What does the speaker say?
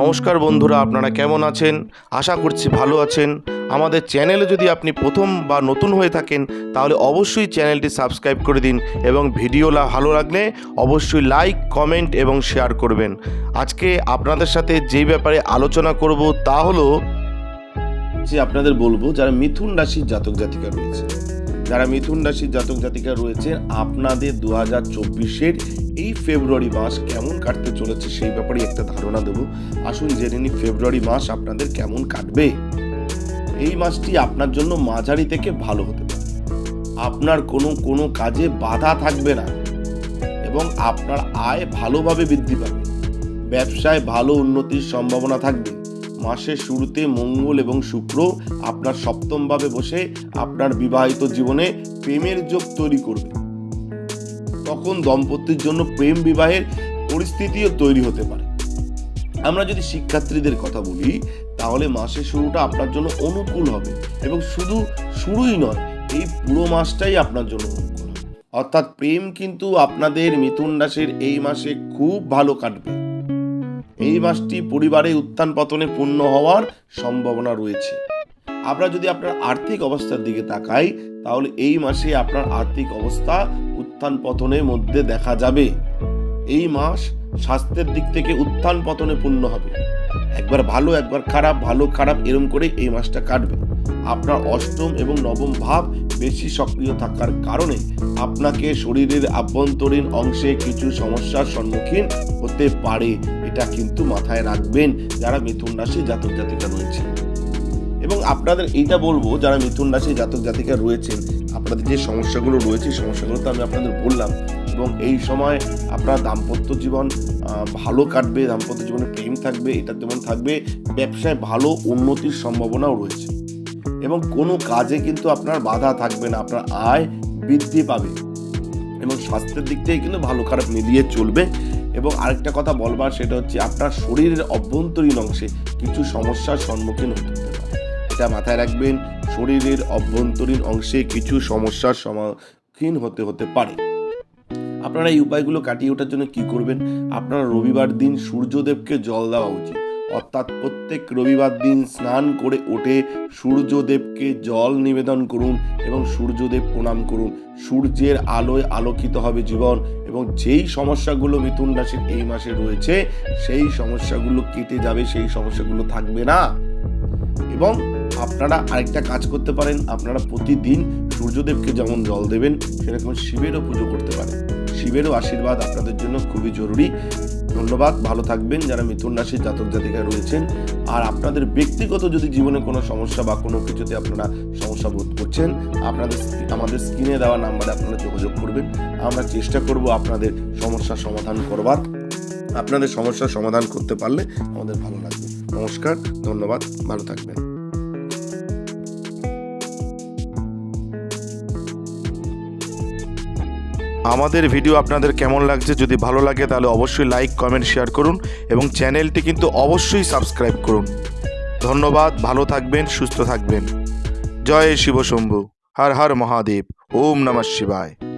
নমস্কার বন্ধুরা, আপনারা কেমন আছেন? আশা করছি ভালো আছেন। আমাদের চ্যানেলে যদি আপনি প্রথম বা নতুন হয়ে থাকেন, তাহলে অবশ্যই চ্যানেলটি সাবস্ক্রাইব করে দিন এবং ভিডিও ভালো লাগলে অবশ্যই লাইক, কমেন্ট এবং শেয়ার করবেন। আজকে আপনাদের সাথে যেই ব্যাপারে আলোচনা করব তা হলো, যে আপনাদের বলব, যারা মিথুন রাশির জাতক জাতিকা রয়েছে যারা মিথুন রাশির জাতক জাতিকা রয়েছে আপনাদের দু হাজার চব্বিশের এই ফেব্রুয়ারি মাস কেমন কাটতে চলেছে সেই ব্যাপারে একটা ধারণা দেবো। আসুন জেনে নিই ফেব্রুয়ারি মাস আপনাদের কেমন কাটবে। এই মাসটি আপনার জন্য মাঝারি থেকে ভালো হতে পারে। আপনার কোনো কোনো কাজে বাধা থাকবে না এবং আপনার আয় ভালোভাবে বৃদ্ধি পাবে। ব্যবসায় ভালো উন্নতির সম্ভাবনা থাকবে। মাসের শুরুতে মঙ্গল এবং শুক্র আপনার সপ্তমভাবে বসে আপনার বিবাহিত জীবনে প্রেমের যোগ তৈরি করবে। তখন দম্পতির জন্য প্রেম বিবাহের পরিস্থিতিও তৈরি হতে পারে। আমরা যদি শিক্ষার্থীদের কথা বলি, তাহলে মাসের শুরুটা আপনার জন্য অনুকূল হবে এবং শুধু শুরুই নয়, এই পুরো মাসটাই আপনার জন্য অনুকূল হবে। অর্থাৎ প্রেম কিন্তু আপনাদের মিথুন রাশির এই মাসে খুব ভালো কাটবে। এই মাসটি পরিবারে উত্থান পতনে পূর্ণ হওয়ার সম্ভাবনা রয়েছে। আমরা যদি আপনার আর্থিক অবস্থার দিকে তাকাই তাহলে এই মাসে আপনার আর্থিক অবস্থা উত্থান পতনের মধ্যে দেখা যাবে। এই মাস স্বাস্থ্যের দিক থেকে উত্থান পতনে পূর্ণ হবে। একবার ভালো একবার খারাপ ভালো খারাপ এরম করে এই মাসটা কাটবে। আপনার অষ্টম এবং নবম ভাব বেশি সক্রিয় থাকার কারণে আপনাকে শরীরের আভ্যন্তরীণ অংশে কিছু সমস্যার সম্মুখীন হতে পারে। এটা কিন্তু মাথায় রাখবেন যারা মিথুন রাশি জাতক জাতিকা রয়েছে এবং আপনাদের এইটা বলব, যারা মিথুন রাশি জাতক জাতিকা রয়েছেন, আপনাদের যে সমস্যাগুলো রয়েছে সমস্যাগুলো তো আমি আপনাদের বললাম। এবং এই সময় আপনার দাম্পত্য জীবন ভালো কাটবে, দাম্পত্য জীবনে প্রেম থাকবে, এটা তেমন থাকবে, ব্যবসায় ভালো উন্নতির সম্ভাবনাও রয়েছে। এবং কোনো কাজে কিন্তু আপনার বাধা থাকবে না, আপনার আয় বৃদ্ধি পাবে। এবং স্বাস্থ্যের দিক থেকে কিন্তু ভালো খারাপ মিলিয়ে চলবে। এবং আরেকটা কথা বলবার সেটা হচ্ছে আপনার শরীরের অভ্যন্তরীণ অংশে কিছু সমস্যার সম্মুখীন হতে পারে। এটা মাথায় রাখবেন, শরীরের অভ্যন্তরীণ অংশে কিছু সমস্যার সম্মুখীন হতে হতে পারে। আপনারা এই উপায়গুলো কাটিয়ে ওঠার জন্য কি করবেন? আপনারা রবিবার দিন সূর্যদেবকে জল দেওয়া উচিত। অর্থাৎ প্রত্যেক রবিবার দিন স্নান করে ওঠে সূর্যদেবকে জল নিবেদন করুন এবং সূর্যদেব প্রণাম করুন। সূর্যের আলোয় আলোকিত হবে জীবন এবং যেই সমস্যাগুলো মিথুন রাশির এই মাসে রয়েছে, সেই সমস্যাগুলো কেটে যাবে, সেই সমস্যাগুলো থাকবে না। এবং আপনারা আরেকটা কাজ করতে পারেন, আপনারা প্রতিদিন সূর্যদেবকে যেমন জল দেবেন, সেরকম শিবেরও পুজো করতে পারেন। শিবেরও আশীর্বাদ আপনাদের জন্য খুবই জরুরি। ধন্যবাদ, ভালো থাকবেন যারা মিথুন রাশির জাতক জাতিকা রয়েছেন। আর আপনাদের ব্যক্তিগত যদি জীবনে কোনো সমস্যা বা কোনো কিছুতে আপনারা সমস্যা বোধ করছেন, আপনাদের আমাদের স্ক্রিনে দেওয়া নাম্বারে আপনারা যোগাযোগ করবেন। আমরা চেষ্টা করব আপনাদের সমস্যার সমাধান করবার। আপনাদের সমস্যার সমাধান করতে পারলে আমাদের ভালো লাগবে। নমস্কার, ধন্যবাদ, ভালো থাকবেন। আমাদের ভিডিও আপনাদের কেমন লাগছে যদি ভালো লাগে তাহলে অবশ্যই লাইক কমেন্ট শেয়ার করুন এবং চ্যানেলটি কিন্তু অবশ্যই সাবস্ক্রাইব করুন। ধন্যবাদ, ভালো থাকবেন, সুস্থ থাকবেন। জয় শিবশম্ভু। হর হর মহাদেব। ওম নমঃ শিবায়।